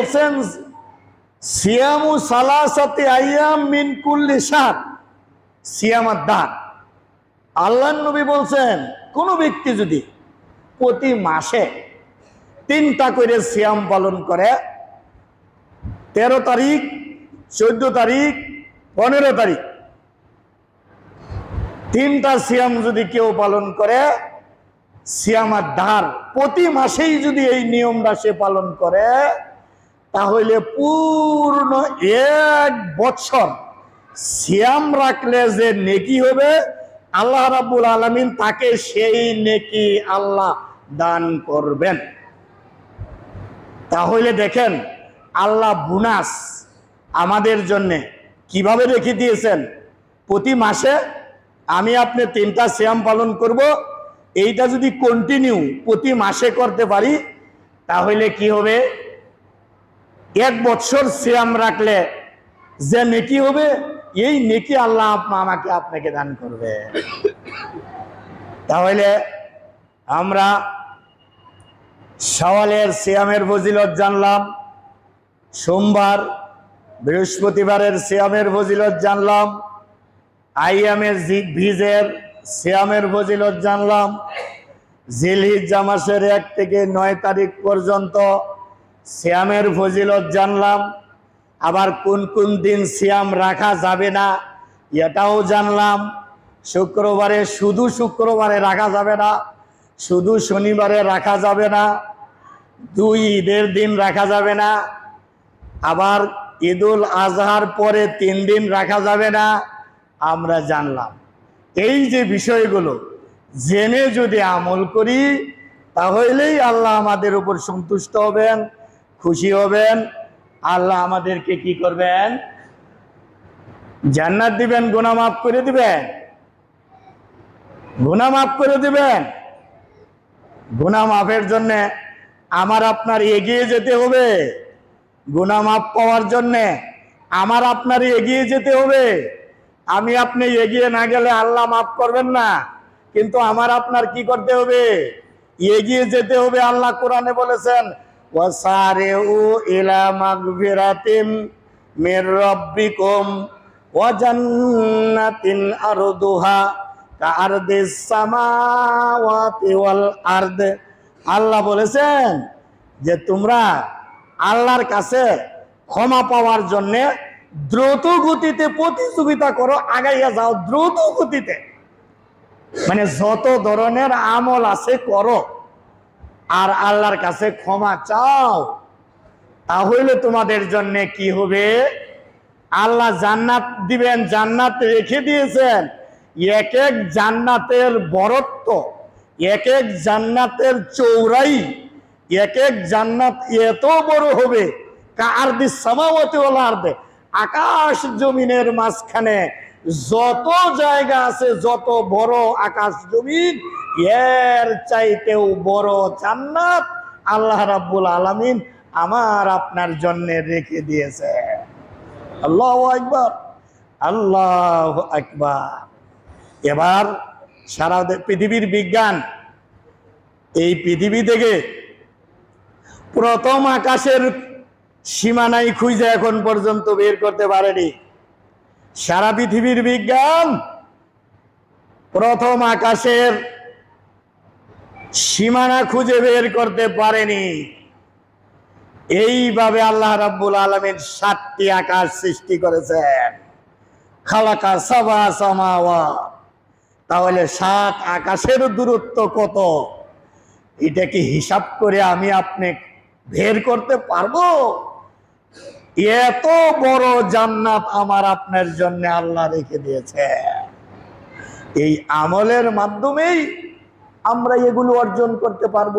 বলছেন সিয়ামু সালাসাতে আইয়াম মিন কুল্লি সাত সিয়ামার দান আল্লাহ নবী বলছেন, কোন ব্যক্তি যদি প্রতি মাসে তিনটা করে সিয়াম পালন করে, তেরো তারিখ, চোদ্দ তারিখ, পনেরো তারিখ, তিনটা সিয়াম যদি কেউ পালন করে, সিয়ামার ধার প্রতি মাসেই যদি এই নিয়মটা সে পালন করে তাহলে পূর্ণ এক বছর সিয়াম রাখলে যে নেকি হবে, আল্লাহ রাব্বুল আলামিন তাকে সেই নেকি আল্লাহ দান করবেন। তাহলে দেখেন, আল্লাহ বুনাস আমাদের জন্যে কীভাবে রেখে দিয়েছেন? প্রতি মাসে আমি আপনি তিনটা শ্যাম পালন করব, এইটা যদি কন্টিনিউ প্রতি মাসে করতে পারি, তাহলে কি হবে? এক বছর শ্যাম রাখলে যে নেকি হবে, এই নেকি আল্লাহ আমাকে আপনাকে দান করবে। তাহলে আমরা সওয়ালের সিয়ামের ফজিলত জানলাম, সোমবার বৃহস্পতিবারের সিয়ামের ফজিলত জানলাম, আইয়ামের ভিজের সিয়ামের ফজিলত জানলাম, জিলহিজ্জা মাসের এক থেকে নয় তারিখ পর্যন্ত সিয়ামের ফজিলত জানলাম, আবার কোন কোন দিন সিয়াম রাখা যাবে না, এটাও জানলাম। শুক্রবারে শুধু শুক্রবারে রাখা যাবে না, শুধু শনিবারে রাখা যাবে না, দুই ঈদের দিন রাখা যাবে না, আবার ঈদুল আজহার পরে তিন দিন রাখা যাবে না, আমরা জানলাম। এই যে বিষয়গুলো, জেনে যদি আমল করি, তাহলেই আল্লাহ আমাদের উপর সন্তুষ্ট হবেন। খুশি হবেন? আল্লাহ আমাদেরকে কি করবেন? জান্নাত দিবেন, গুনাহ মাফ করে দিবেন। গুনাহ মাফ করে দিবেন। গুনাহ মাফের জন্য আমার আপনার এগিয়ে যেতে হবে। গুনাহ মাফ পাওয়ার জন্য আমার আপনার এগিয়ে যেতে হবে। আমি আপনি এগিয়ে না গেলে আল্লাহ মাফ করবেন না। কিন্তু আমার আপনার কি করতে হবে? এগিয়ে যেতে হবে, আল্লাহ কোরআনে বলেছেন মাগফিরাতিম মির রাব্বিকুম ওয়া জান্নাতিন আরদুহা কাআরদিস সামাওয়াতি ওয়াল আরদ। আল্লাহ বলেছেন যে তোমরা আল্লাহর কাছে ক্ষমা পাওয়ার জন্য দ্রুত গতিতে প্রতিযোগিতা করো, আগাইয়া যাও দ্রুত গতিতে। মানে যত ধরনের আমল আছে করো। আর আল্লাহর কাছে ক্ষমা চাও, তাহলে তোমাদের জন্য কি হবে? আল্লাহ জান্নাত দিবেন, জান্নাত রেখে দিয়েছেন। এক এক জান্নাতের বরত্ব, এক এক জান্নাতের চৌড়াই এক এক জান্নাত এত বড় হবে। কার ওলা আরদে? আকাশ জমিনের মাঝখানে যত জায়গা আছে, যত বড় আকাশ জমিন, এর চাইতেও বড় জান্নাত আল্লাহ রাব্বুল আলামিন আমার আপনার জন্য রেখে দিয়েছে। আল্লাহ আকবার আল্লাহ আকবার। এবার সারা পৃথিবীর বিজ্ঞান, এই পৃথিবী থেকে প্রথম আকাশের সীমানাই খুঁজে এখন পর্যন্ত বের করতে পারেনি। সারা পৃথিবীর বিজ্ঞান প্রথম আকাশের সীমানা খুঁজে বের করতে পারেনি। এইভাবে আল্লাহ রাব্বুল আলমের সাতটি আকাশ সৃষ্টি করেছেন। খালাকা সাবা সামাওয়া। তাহলে সাত আকাশের দূরত্ব কত? এটা কি হিসাব করে আমি আপনি বের করতে পারব? এত বড় জান্নাত আমার আপনার জন্য আল্লাহ রেখে দিয়েছে। এই আমলের মাধ্যমেই আমরা এগুলো অর্জন করতে পারব।